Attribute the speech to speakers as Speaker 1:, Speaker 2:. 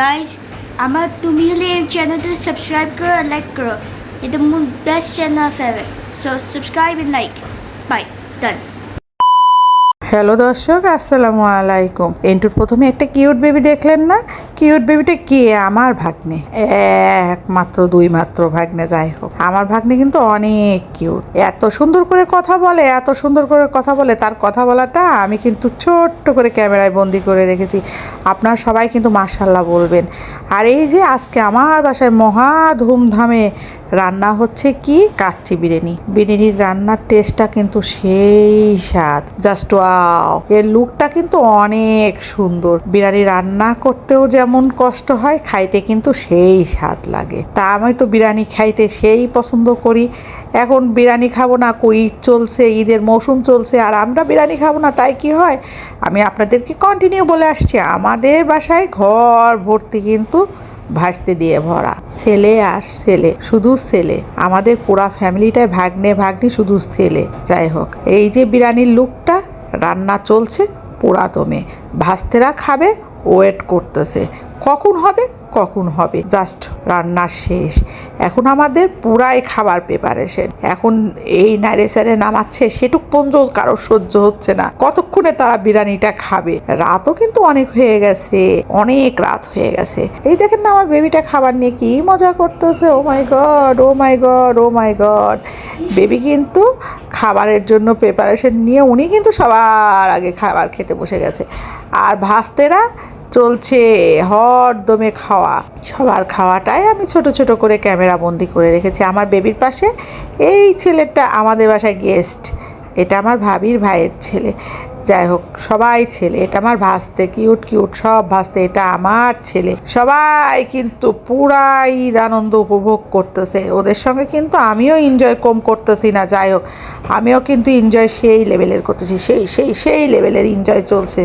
Speaker 1: Guys আমার তুমি হলে এই চ্যানেলটা সাবস্ক্রাইব করো আর লাইক করো। এটা মোট best channel favourite so subscribe and like bye done
Speaker 2: hello দর্শক, আসসালামু আলাইকুম। এন্টুর প্রথমে একটা কিউট বেবি দেখলেন না? কিউট বেবিটা কে? আমার ভাগ্নে। একমাত্র দুই মাত্র ভাগ্নে, যাই হোক। আমার ভাগ্নে কিন্তু অনেক কিউট। এত সুন্দর করে কথা বলে, এত সুন্দর করে কথা বলে, তার কথা বলাটা আমি কিন্তু ছোট্ট করে ক্যামেরায় বন্দি করে রেখেছি। আপনারা সবাই কিন্তু মার্শাল্লাহ বলবেন। আর এই যে আজকে আমার বাসায় মহা ধুমধামে রান্না হচ্ছে কি? কাচ্চি বিরিয়ানি। বিরিয়ানির রান্নার টেস্টটা কিন্তু সেই স্বাদ। Just wow. এর লুকটা কিন্তু অনেক সুন্দর। বিরিয়ানি রান্না করতেও যেমন কষ্ট হয়, খাইতে কিন্তু সেই স্বাদ লাগে। তা আমি তো বিরিয়ানি খাইতে সেই পছন্দ করি। এখন বিরিয়ানি খাব না ঈদ চলছে, ঈদের মৌসুম চলছে, আর আমরা বিরিয়ানি খাব না, তাই কি হয়? আমি আপনাদেরকে কন্টিনিউ বলে আসছি, আমাদের বাসায় ঘর ভর্তি কিন্তু ভাসতে দিয়ে ভরা। ছেলে আর ছেলে, শুধু ছেলে। আমাদের পুরা ফ্যামিলিটাই ভাগ্নে ভাগ্নি, শুধু ছেলে। যাই হোক, এই যে বিরিয়ানির লুকটা, রান্না চলছে পুরা দমে ভাস্তেরা খাবে ওয়েট করতেছে। কখন হবে? কখন হবে? জাস্ট রান্না শেষ। এখন আমাদের পুরাই খাবার প্রিপারেশন। এখন এই নাড়ে সারে নামাচ্ছে, সেটুক পর্যন্ত কারও সহ্য হচ্ছে না। কতক্ষণে তারা বিরিয়ানিটা খাবে? রাতও কিন্তু অনেক হয়ে গেছে। অনেক রাত হয়ে গেছে। এই দেখেন না, আমার বেবিটা খাবার নিয়ে কি মজা করতেছে। ও my god oh my god oh my god baby কিন্তু খাবারের জন্য প্রিপারেশন নিয়ে উনি কিন্তু সবার আগে খাবার খেতে বসে গেছে। আর ভাস্তেরা চলছে হর দমে খাওয়া। সবার খাওয়াটাই আমি ছোট ছোট করে ক্যামেরা বন্দি করে রেখেছি। আমার বেবির পাশে এই ছেলেটা আমাদের বাসায় গেস্ট। এটা আমার ভাবির ভাইয়ের ছেলে। যাই হোক, সবাই ছেলে। এটা আমার ভাসতে, কিউট কিউট, সব ভাসতে। এটা আমার ছেলে। সবাই কিন্তু পুরাই ঈদ আনন্দ উপভোগ করতেছে। ওদের সঙ্গে কিন্তু আমিও এনজয় কম করতেছি না। যাই হোক, আমিও কিন্তু এনজয় সেই লেভেলের করতেছি। সেই সেই সেই লেভেলের এনজয় চলছে।